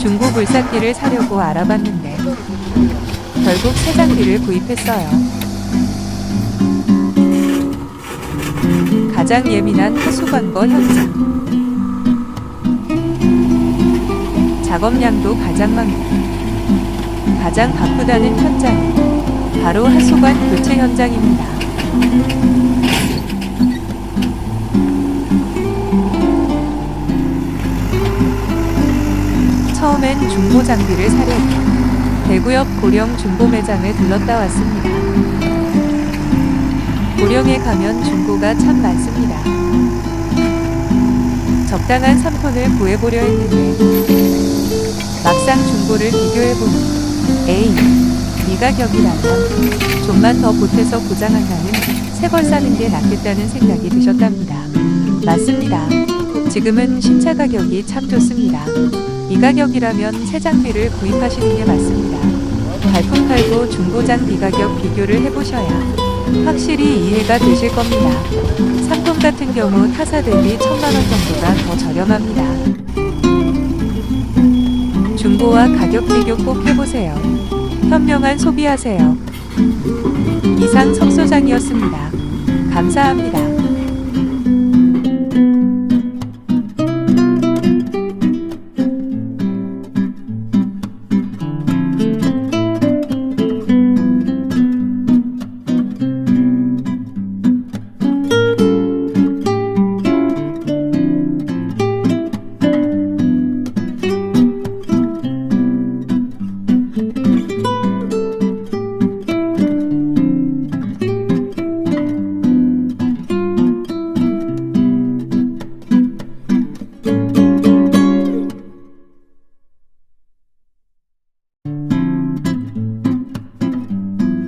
중고 불삭기를 사려고 알아봤는데 결국 새 장비를 구입했어요. 가장 예민한 하수관거 현장. 작업량도 가장 많고 가장 바쁘다는 현장. 바로 하수관 교체 현장입니다. 처음엔 중고 장비를 사려고 대구역 고령 중고 매장을 들렀다 왔습니다. 고령에 가면 중고가 참 많습니다. 적당한 상품을 구해보려 했는데 막상 중고를 비교해보니 에이 이 가격이라면 좀만 더 보태서 고장한다는 새 걸 사는 게 낫겠다는 생각이 드셨답니다. 맞습니다. 지금은 신차 가격이 참 좋습니다. 이 가격이라면 새 장비를 구입하시는 게 맞습니다. 발품 팔고 중고 장 비 가격 비교를 해보셔야 확실히 이해가 되실 겁니다. 상품 같은 경우 타사 대비 천만 원 정도가 더 저렴합니다. 중고와 가격 비교 꼭 해보세요. 현명한 소비하세요. 이상 석소장이었습니다. 감사합니다.